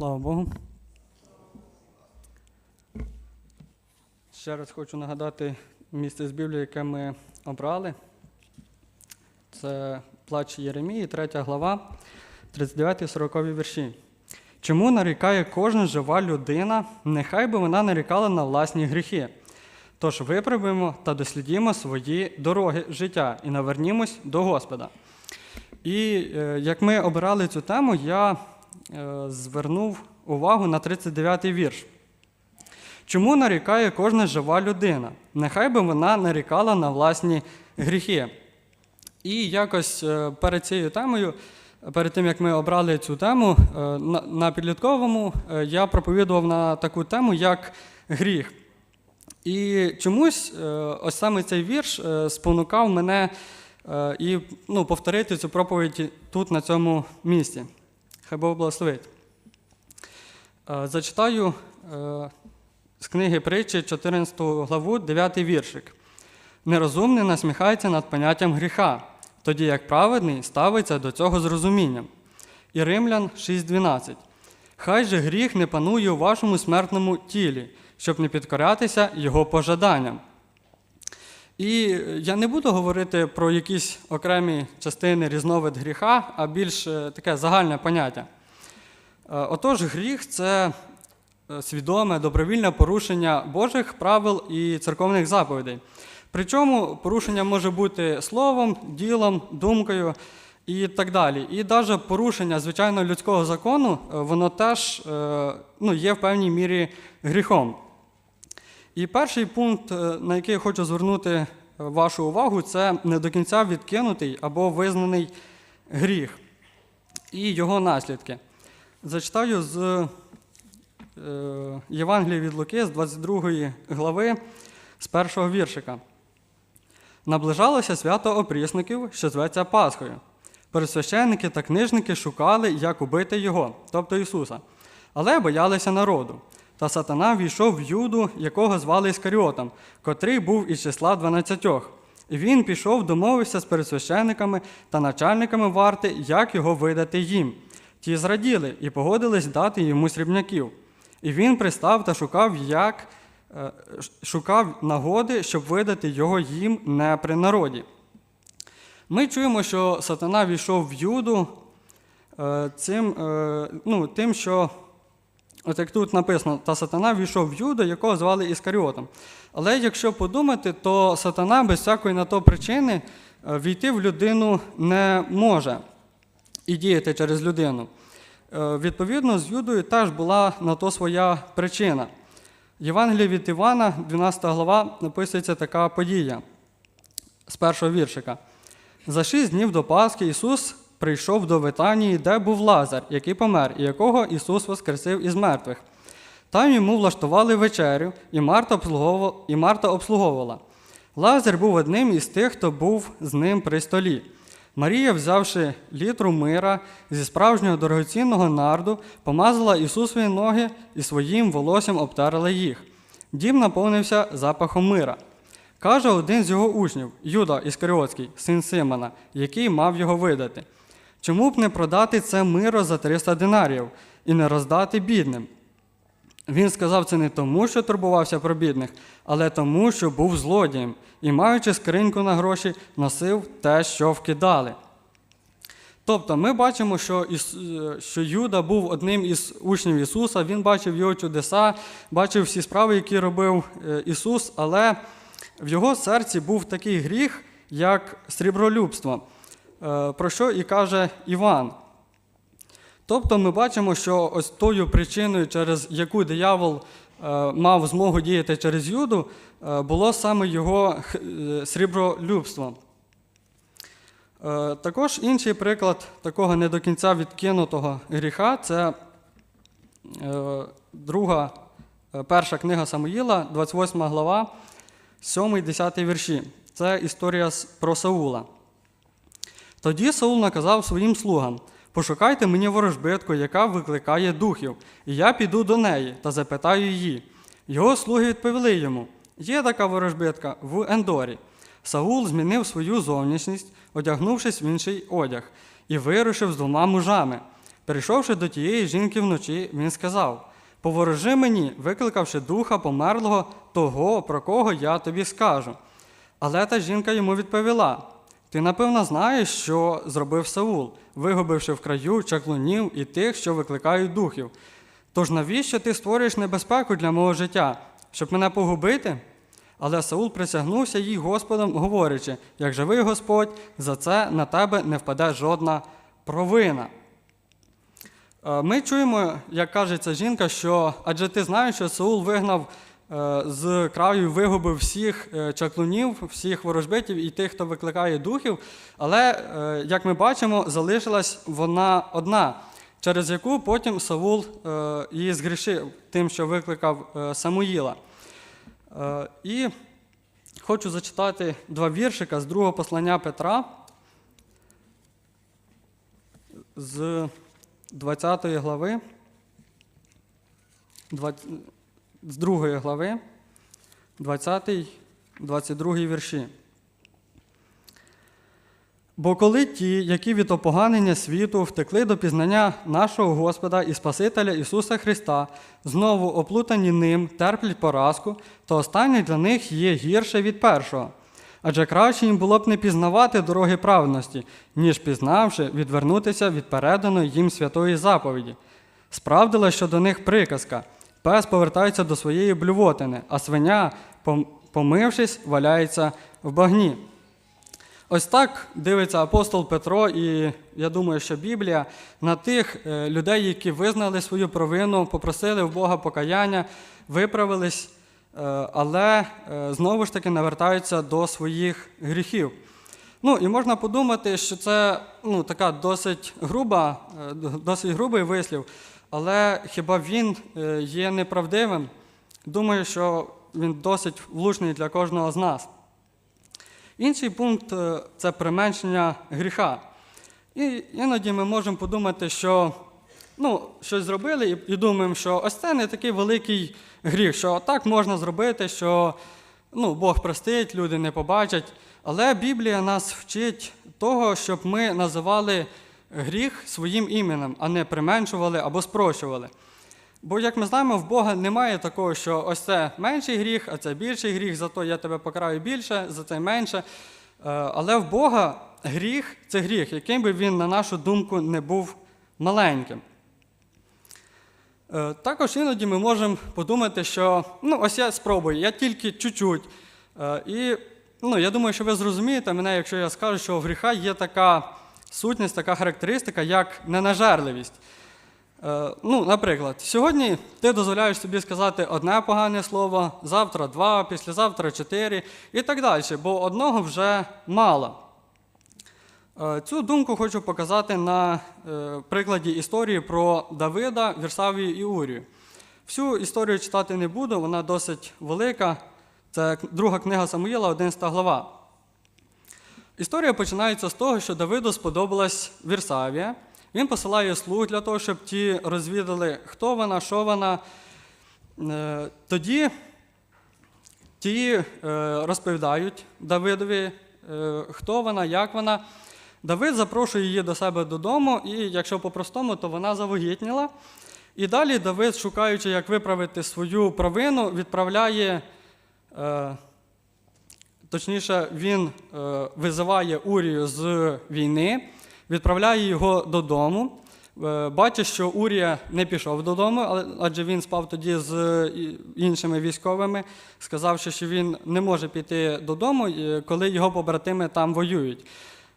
Слава Богу. Ще раз хочу нагадати місце з Біблії, яке ми обрали. Це плач Єремії, 3 глава, 39-40 вірші. Чому нарікає кожна жива людина, нехай би вона нарікала на власні гріхи. Тож виправимо та дослідімо свої дороги життя і навернімось до Господа. І е, як ми обирали цю тему, я звернув увагу на 39-й вірш. Чому нарікає кожна жива людина? Нехай би вона нарікала на власні гріхи. І якось е, перед цією темою, перед тим як ми обрали цю тему, е, на, підлітковому е, я проповідував на таку тему, як гріх. І чомусь е, ось саме цей вірш е, спонукав мене е, і ну, повторити цю проповідь тут, на цьому місці. Хай Бог благословить. Е, Зачитаю е, з книги притчі 14 главу, 9 віршик. Нерозумний насміхається над поняттям гріха, тоді як праведний ставиться до цього з розумінням. І Римлян 6.12. Хай же гріх не панує у вашому смертному тілі, щоб не підкорятися його пожаданням. І я не буду говорити про якісь окремі частини різновид гріха, а більш е, таке загальне поняття. Е, Отож, гріх це е, свідоме, добровільне порушення Божих правил і церковних заповідей. Причому порушення може бути словом, ділом, думкою і так далі. І навіть порушення звичайно людського закону, воно теж ну, є в певній мірі гріхом. І перший пункт, е, на який я хочу звернути е, вашу увагу, це не до кінця відкинутий або визнаний гріх і його наслідки. Зачитаю з е, Євангелія від Луки, з 22 глави, з першого віршика. Наближалося свято опрісників, що зветься Пасхою. Пересвященники та книжники шукали, як убити його, тобто Ісуса, але боялися народу. Та сатана війшов в Юду, якого звали Іскаріотом, котрий був із числа дванадцятьох. І він пішов, домовився з пересвящениками та начальниками варти, як його видати їм. Ті зраділи і погодились дати йому срібняків. І він пристав та шукав, як е, шукав нагоди, щоб видати його їм не при народі. Ми чуємо, що сатана війшов в Юду е, цим, е, ну, тим, що, от як тут написано, та сатана війшов в Юду, якого звали Іскаріотом. Але якщо подумати, то сатана без всякої на то причини е, війти в людину не може і діяти через людину. Е, Відповідно, з Юдою теж була на то своя причина. Євангелія від Івана, 12 глава, написується така подія з першого віршика. За шість днів до Пасхи Ісус прийшов до Витанії, де був Лазар, який помер, і якого Ісус воскресив із мертвих. Там йому влаштували вечерю, і Марта обслуговувала. І Марта обслуговувала. Лазар був одним із тих, хто був з ним при столі. Марія, взявши літру мира зі справжнього дорогоцінного нарду, помазала Ісусові ноги і своїм волоссям обтерла їх. Дім наповнився запахом мира. Каже один з його учнів, Юда Іскаріотський, син Симона, який мав його видати. Чому б не продати це миро за 300 динарів і не роздати бідним? Він сказав це не тому, що турбувався про бідних, але тому, що був злодієм і, маючи скриньку на гроші, носив те, що вкидали. Тобто ми бачимо, що, е, що Юда був одним із учнів Ісуса, він бачив його чудеса, бачив всі справи, які робив е, Ісус, але в його серці був такий гріх, як срібролюбство, про що і каже Іван. Тобто ми бачимо, що ось тою причиною, через яку диявол е, мав змогу діяти через Юду, е, було саме його е, срібролюбство. Е, Також інший приклад такого не до кінця відкинутого гріха це е, друга, е, перша книга Самуїла, 28 глава, 7-10 вірші. Це історія про Саула. Тоді Саул наказав своїм слугам: пошукайте мені ворожбитку, яка викликає духів, і я піду до неї та запитаю її. Його слуги відповіли йому: є така ворожбитка в Ендорі. Саул змінив свою зовнішність, одягнувшись в інший одяг, і вирушив з двома мужами. Прийшовши до тієї жінки вночі, він сказав: Поворожи мені, викликавши духа померлого, того, про кого я тобі скажу. Але та жінка йому відповіла: Ти, напевно, знаєш, що зробив Саул, вигубивши в краю чаклунів і тих, що викликають духів. Тож навіщо ти створюєш небезпеку для мого життя, щоб мене погубити? Але Саул присягнувся їй Господом, говорячи: як живий Господь, за це на тебе не впаде жодна провина. Е, Ми чуємо, як каже ця жінка, що адже ти знаєш, що Саул вигнав з краю, вигубив всіх е, чаклунів, всіх ворожбитів і тих, хто викликає духів. Але, е, як ми бачимо, залишилась вона одна, через яку потім Саул е, її згрішив тим, що викликав е, Самуїла. Е, І хочу зачитати два віршика з другого послання Петра з 20 глави, 20, з 2 глави, 20, 22 вірші. Бо коли ті, які від опоганення світу втекли до пізнання нашого Господа і Спасителя Ісуса Христа, знову оплутані ним, терплять поразку, то останнє для них є гірше від першого. Адже краще їм було б не пізнавати дороги праведності, ніж пізнавши, відвернутися від переданої їм святої заповіді. Справдила щодо них приказка: пес повертається до своєї блювотини, а свиня, помившись, валяється в багні. Ось так дивиться апостол Петро, і я думаю, що Біблія на тих е, людей, які визнали свою провину, попросили в Бога покаяння, виправились, е, але е, знову ж таки навертаються до своїх гріхів. Ну і можна подумати, що це ну, така досить груба, досить грубий вислів, але хіба він е, є неправдивим? Думаю, що він досить влучний для кожного з нас. Інший пункт е, це применшення гріха. І іноді ми можемо подумати, що ну, щось зробили, і, думаємо, що ось це не такий великий гріх, що так можна зробити, що ну, Бог простить, люди не побачать. Але Біблія нас вчить того, щоб ми називали гріх своїм іменем, а не применшували або спрощували. Бо, як ми знаємо, в Бога немає такого, що ось це менший гріх, а це більший гріх, зато я тебе покараю більше, за це менше. Е, Але в Бога гріх це гріх, яким би він, на нашу думку, не був маленьким. Е, Також іноді ми можемо подумати, що ну, ось я спробую, я тільки чуть-чуть. Е, І ну, я думаю, що ви зрозумієте мене, якщо я скажу, що в гріха є така сутність, така характеристика, як ненажерливість. Е, Ну, наприклад, сьогодні ти дозволяєш собі сказати одне погане слово, завтра два, післязавтра чотири і так далі, бо одного вже мало. Е, Цю думку хочу показати на е, прикладі історії про Давида, Вірсавію і Урію. Всю історію читати не буду, вона досить велика. Це друга книга Самуїла, 11 глава. Історія починається з того, що Давиду сподобалась Вірсавія. Він посилає слуг для того, щоб ті розвідали, хто вона, що вона. Е, Тоді ті е, розповідають Давидові, е, хто вона, як вона. Давид запрошує її до себе додому, і якщо по-простому, то вона завагітніла. І далі Давид, шукаючи, як виправити свою провину, відправляє, точніше, він е, визиває Урію з війни, відправляє його додому. Е, Бачить, що Урія не пішов додому, адже він спав тоді з іншими військовими, сказавши, що він не може піти додому, е, коли його побратими там воюють.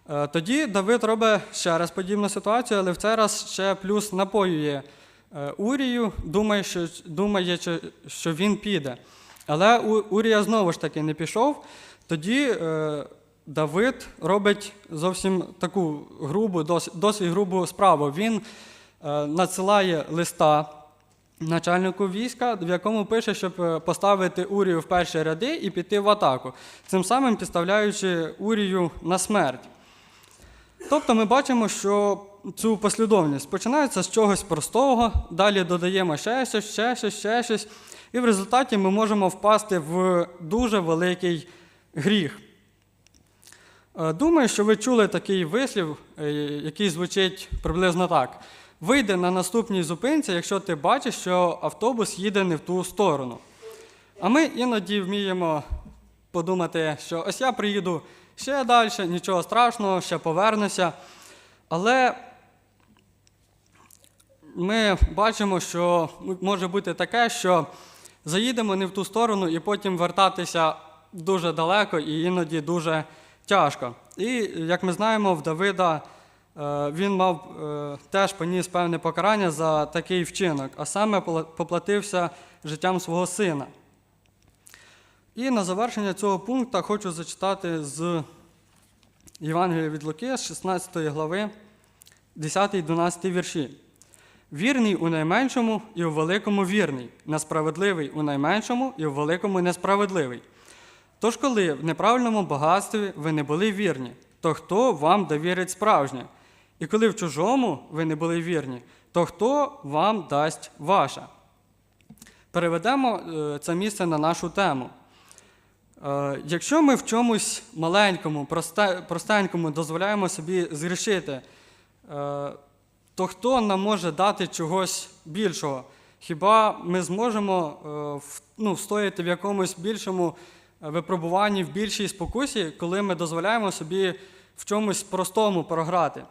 Е, Тоді Давид робить ще раз подібну ситуацію, але в цей раз ще плюс напоює е, Урію, думає, що, думає, що він піде. Але Урія знову ж таки не пішов. Тоді е, Давид робить зовсім таку грубу, досить, грубу справу. Він е, надсилає листа начальнику війська, в якому пише, щоб е, поставити Урію в перші ряди і піти в атаку, цим самим підставляючи Урію на смерть. Тобто ми бачимо, що цю послідовність починається з чогось простого, далі додаємо ще щось, ще щось, ще щось, і в результаті ми можемо впасти в дуже великий гріх. Е, Думаю, що ви чули такий вислів, е, який звучить приблизно так: вийди на наступній зупинці, якщо ти бачиш, що автобус їде не в ту сторону. А ми іноді вміємо подумати, що ось я приїду ще далі, нічого страшного, ще повернуся. Але ми бачимо, що може бути таке, що заїдемо не в ту сторону і потім вертатися дуже далеко і іноді дуже тяжко. І як ми знаємо, в Давида е, він мав е, теж поніс певне покарання за такий вчинок, а саме поплатився життям свого сина. І на завершення цього пункту хочу зачитати з Євангелія від Луки, з 16 глави, 10-12 вірші. Вірний у найменшому і у великому вірний, несправедливий у найменшому і у великому несправедливий. Тож, коли в неправильному багатстві ви не були вірні, то хто вам довірить справжнє? І коли в чужому ви не були вірні, то хто вам дасть ваше? Переведемо е, це місце на нашу тему. Е, Якщо ми в чомусь маленькому, простенькому дозволяємо собі згрішити, е, то хто нам може дати чогось більшого? Хіба ми зможемо ну, встояти в якомусь більшому випробуванні, в більшій спокусі, коли ми дозволяємо собі в чомусь простому програти?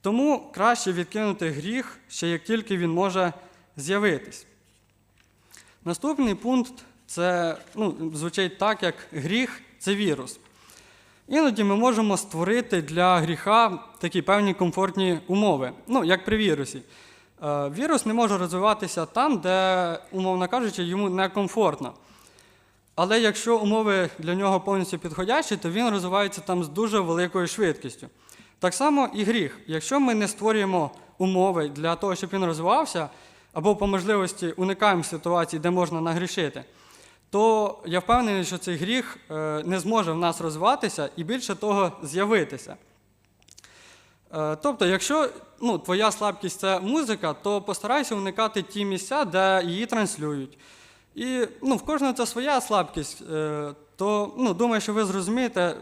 Тому краще відкинути гріх, ще як тільки він може з'явитись. Наступний пункт це ну, звучить так, як гріх це вірус. Іноді ми можемо створити для гріха такі певні комфортні умови, ну, як при вірусі. Е, Вірус не може розвиватися там, де, умовно кажучи, йому некомфортно. Але якщо умови для нього повністю підходящі, то він розвивається там з дуже великою швидкістю. Так само і гріх. Якщо ми не створюємо умови для того, щоб він розвивався, або по можливості уникаємо ситуацій, де можна нагрішити, то я впевнений, що цей гріх е, не зможе в нас розвиватися і більше того з'явитися. Е, Тобто, якщо ну, твоя слабкість це музика, то постарайся уникати ті місця, де її транслюють. І ну, в кожного це своя слабкість, е, то ну, думаю, що ви зрозумієте,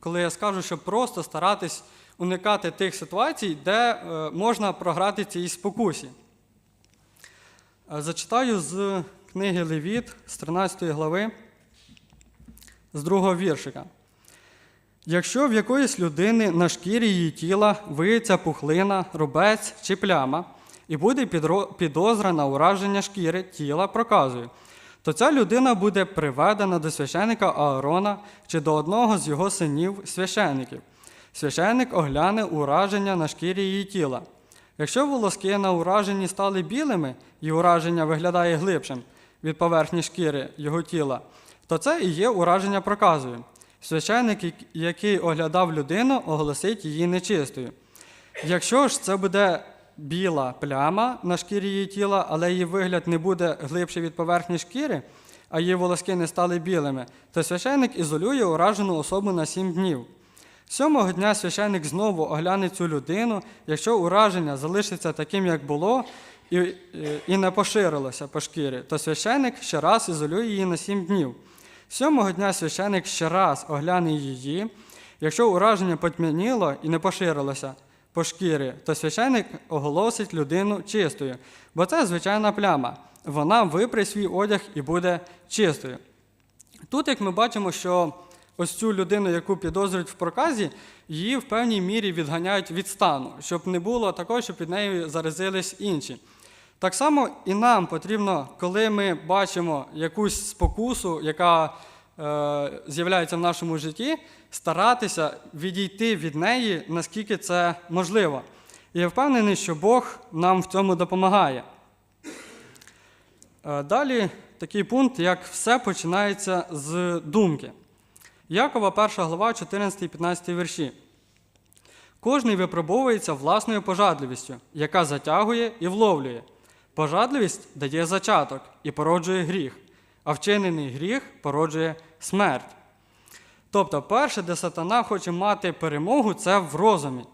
коли я скажу, що просто старатись уникати тих ситуацій, де е, можна програти цій спокусі. Е, Зачитаю з книги Левіт з 13 глави, з другого віршика. Якщо в якоїсь людини на шкірі її тіла виється пухлина, рубець чи пляма, і буде підозра на ураження шкіри тіла проказою, то ця людина буде приведена до священика Аарона чи до одного з його синів священиків. Священик огляне ураження на шкірі її тіла. Якщо волоски на ураженні стали білими і ураження виглядає глибшим від поверхні шкіри його тіла, то це і є ураження проказою. Священник, як- який оглядав людину, оголосить її нечистою. Якщо ж це буде біла пляма на шкірі її тіла, але її вигляд не буде глибше від поверхні шкіри, а її волоски не стали білими, то священник ізолює уражену особу на сім днів. Сьомого дня священник знову огляне цю людину, якщо ураження залишиться таким, як було, і, і- і не поширилося по шкірі, то священник ще раз ізолює її на сім днів. Сьомого дня священик ще раз огляне її. Якщо ураження потьмяніло і не поширилося по шкірі, то священик оголосить людину чистою, бо це звичайна пляма. Вона випре свій одяг і буде чистою. Тут, як ми бачимо, що ось цю людину, яку підозрюють в проказі, її в певній мірі відганяють від стану, щоб не було такого, щоб від неї заразились інші. Так само і нам потрібно, коли ми бачимо якусь спокусу, яка з'являється в нашому житті, старатися відійти від неї, наскільки це можливо. І я впевнений, що Бог нам в цьому допомагає. Е, Далі такий пункт, як все починається з думки. Якова, 1 глава, 14-15 вірші. Кожний випробовується власною пожадливістю, яка затягує і вловлює. Пожадливість дає зачаток і породжує гріх, а вчинений гріх породжує смерть. Тобто, перше, де сатана хоче мати перемогу, це в розумі.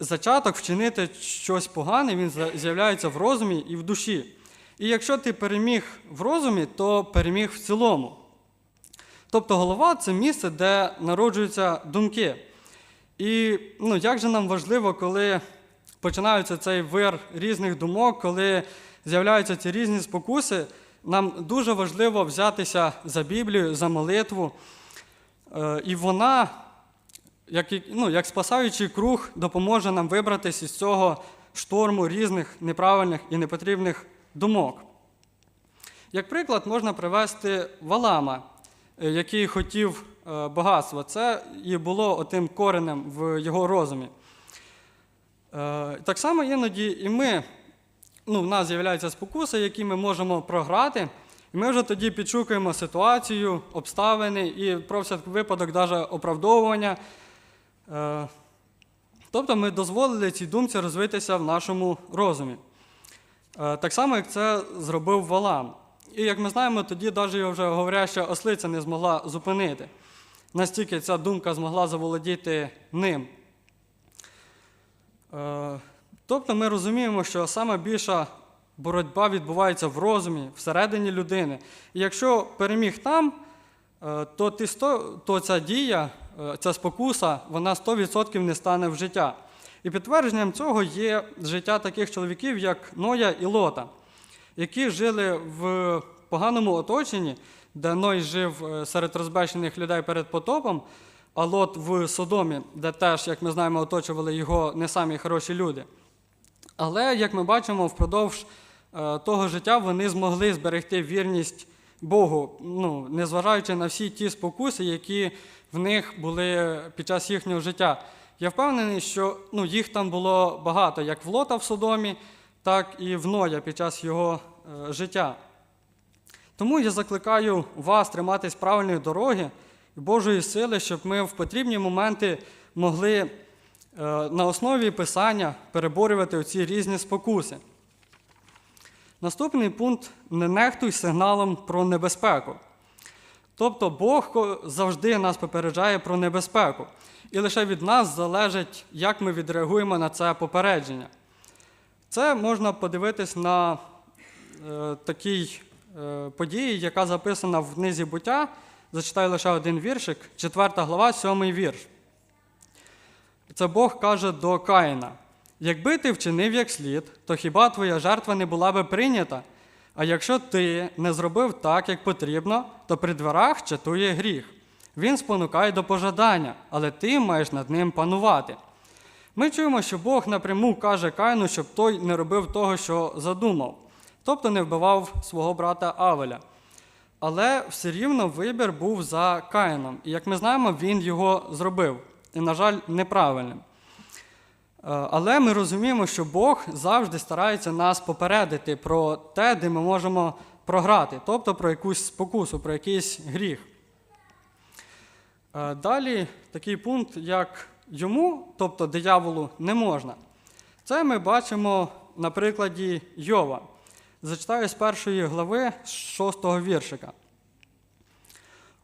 Зачаток вчинити щось погане, він з'являється в розумі і в душі. І якщо ти переміг в розумі, то переміг в цілому. Тобто голова це місце, де народжуються думки. І ну, як же нам важливо, коли починається цей вир різних думок, коли з'являються ці різні спокуси, нам дуже важливо взятися за Біблію, за молитву. Е, І вона, як, ну, як спасаючий круг, допоможе нам вибратися із цього шторму різних неправильних і непотрібних думок. Як приклад, можна привести Валама, е, який хотів е, багатства. Це і було отим коренем в його розумі. Так само іноді і ми, ну, в нас з'являються спокуси, які ми можемо програти, і ми вже тоді підшукуємо ситуацію, обставини і про всяк випадок навіть оправдовування. Е, Тобто ми дозволили цій думці розвитися в нашому розумі. Е, Так само, як це зробив Валам. І як ми знаємо, тоді навіть вже говоряща ослиця не змогла зупинити. Настільки ця думка змогла заволодіти ним. Тобто ми розуміємо, що саме більша боротьба відбувається в розумі, всередині людини. І якщо переміг там, е, то, ти сто, то ця дія, е, ця спокуса, вона 100% не стане в життя. І підтвердженням цього є життя таких чоловіків, як Ноя і Лота, які жили в поганому оточенні, де Ной жив е, серед розбещених людей перед потопом, а Лот в Содомі, де теж, як ми знаємо, оточували його не самі хороші люди. Але, як ми бачимо, впродовж е, того життя вони змогли зберегти вірність Богу, ну, незважаючи на всі ті спокуси, які в них були під час їхнього життя. Я впевнений, що ну, їх там було багато, як в Лота в Содомі, так і в Ноя під час його е, життя. Тому я закликаю вас триматись правильної дороги і Божої сили, щоб ми в потрібні моменти могли на основі Писання переборювати оці різні спокуси. Наступний пункт не нехтуй сигналом про небезпеку. Тобто Бог завжди нас попереджає про небезпеку, і лише від нас залежить, як ми відреагуємо на це попередження. Це можна подивитись на е, такій е, події, яка записана в книзі буття. Зачитаю лише один віршик, 4 глава, 7 вірш. Це Бог каже до Каїна: якби ти вчинив як слід, то хіба твоя жертва не була би прийнята? А якщо ти не зробив так, як потрібно, то при дверах чатує гріх. Він спонукає до пожадання, але ти маєш над ним панувати. Ми чуємо, що Бог напряму каже Каїну, щоб той не робив того, що задумав, тобто не вбивав свого брата Авеля. Але все рівно вибір був за Каїном. І як ми знаємо, він його зробив. На жаль, неправильним. Е, Але ми розуміємо, що Бог завжди старається нас попередити про те, де ми можемо програти, тобто про якусь спокусу, про якийсь гріх. Е, Далі такий пункт, як йому, тобто дияволу, не можна. Це ми бачимо на прикладі Йова. Зачитаю з першої глави з шостого віршика.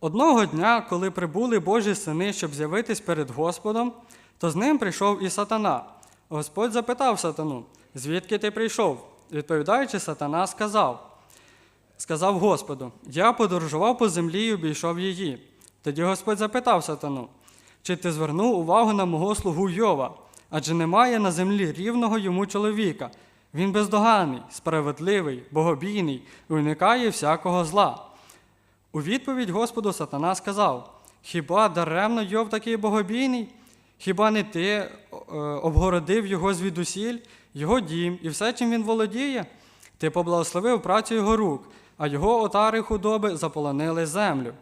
Одного дня, коли прибули Божі сини, щоб з'явитись перед Господом, то з ним прийшов і сатана. Господь запитав сатану, звідки ти прийшов? Відповідаючи, сатана сказав, сказав Господу: Я подорожував по землі і обійшов її. Тоді Господь запитав сатану, чи ти звернув увагу на мого слугу Йова, адже немає на землі рівного йому чоловіка. Він бездоганний, справедливий, богобійний і уникає всякого зла. У відповідь Господу сатана сказав: Хіба даремно Йов такий богобійний? Хіба не ти е, обгородив його звідусіль, його дім і все, чим він володіє? Ти поблагословив працю його рук, а його отари худоби заполонили землю.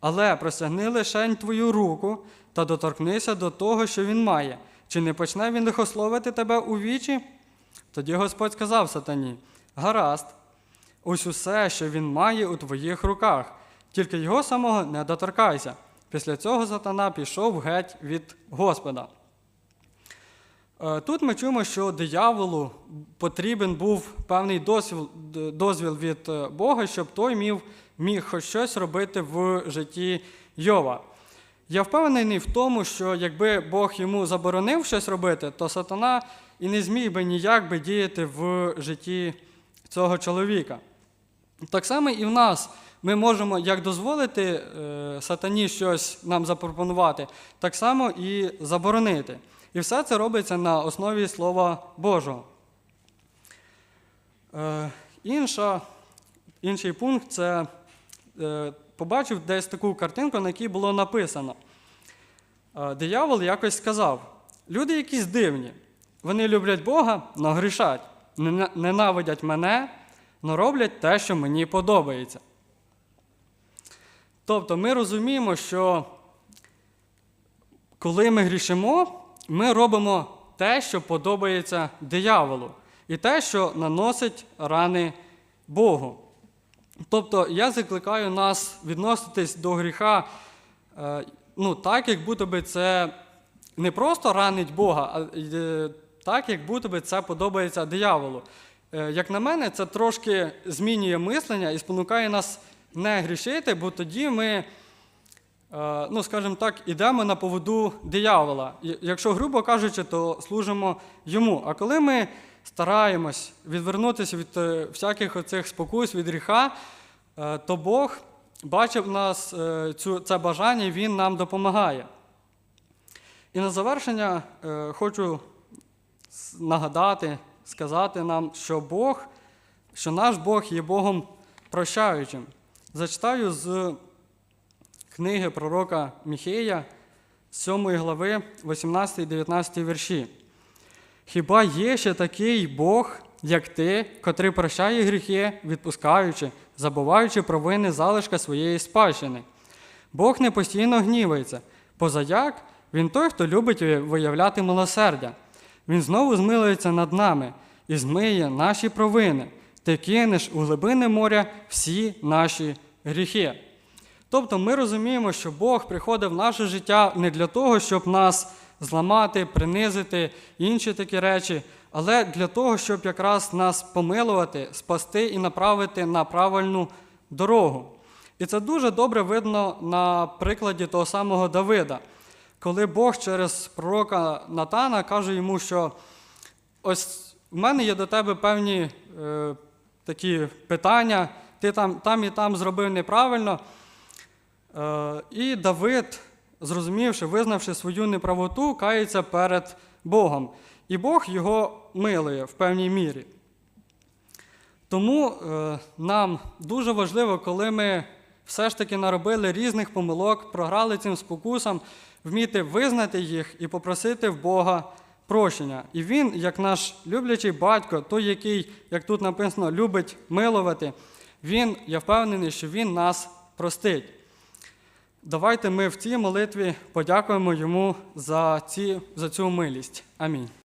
Але простягни лишень твою руку та доторкнися до того, що він має. Чи не почне він лихословити тебе у вічі? Тоді Господь сказав сатані: Гаразд, ось усе, що він має у твоїх руках, тільки його самого не доторкайся. Після цього сатана пішов геть від Господа. Е, Тут ми чуємо, що дияволу потрібен був певний дозвіл, дозвіл від е, Бога, щоб той міг, міг хоч щось робити в житті Йова. Я впевнений в тому, що якби Бог йому заборонив щось робити, то сатана і не зміг би ніяк би діяти в житті цього чоловіка. Так само і в нас ми можемо як дозволити е, сатані щось нам запропонувати, так само і заборонити. І все це робиться на основі Слова Божого. Е, інша, інший пункт це е, побачив десь таку картинку, на якій було написано. Диявол якось сказав: люди якісь дивні, вони люблять Бога, но грішать, ненавидять мене, но роблять те, що мені подобається. Тобто ми розуміємо, що коли ми грішимо, ми робимо те, що подобається дияволу, і те, що наносить рани Богу. Тобто я закликаю нас відноситись до гріха е, ну, так, як будто би це не просто ранить Бога, а е, так, як будто би це подобається дияволу. Е, Як на мене, це трошки змінює мислення і спонукає нас не грішити, бо тоді ми, е, ну, скажімо так, ідемо на поводу диявола. Якщо грубо кажучи, то служимо йому. А коли ми стараємось відвернутися від е, всяких оцих спокус, від гріха, е, то Бог бачив нас це бажання, і Він нам допомагає. І на завершення хочу нагадати, сказати нам, що Бог, що наш Бог є Богом прощаючим. Зачитаю з книги пророка Міхея, 7 глави, 18-19 вірші. Хіба є ще такий Бог, як ти, котрий прощає гріхи, відпускаючи, забуваючи провини залишка своєї спадщини? Бог не постійно гнівається, позаяк він той, хто любить виявляти милосердя. Він знову змилується над нами і змиє наші провини. Ти кинеш у глибини моря всі наші гріхи. Тобто ми розуміємо, що Бог приходить в наше життя не для того, щоб нас зламати, принизити інші такі речі, але для того, щоб якраз нас помилувати, спасти і направити на правильну дорогу. І це дуже добре видно на прикладі того самого Давида, коли Бог через пророка Натана каже йому, що ось в мене є до тебе певні е, такі питання, ти там, там і там зробив неправильно. Е, і Давид, зрозумівши, визнавши свою неправоту, кається перед Богом. І Бог його милує в певній мірі. Тому е, нам дуже важливо, коли ми все ж таки наробили різних помилок, програли цим спокусам, вміти визнати їх і попросити в Бога прощення. І він, як наш люблячий батько, той, який, як тут написано, любить милувати, він, я впевнений, що він нас простить. Давайте ми в цій молитві подякуємо йому за, ці, за цю милість. Амінь.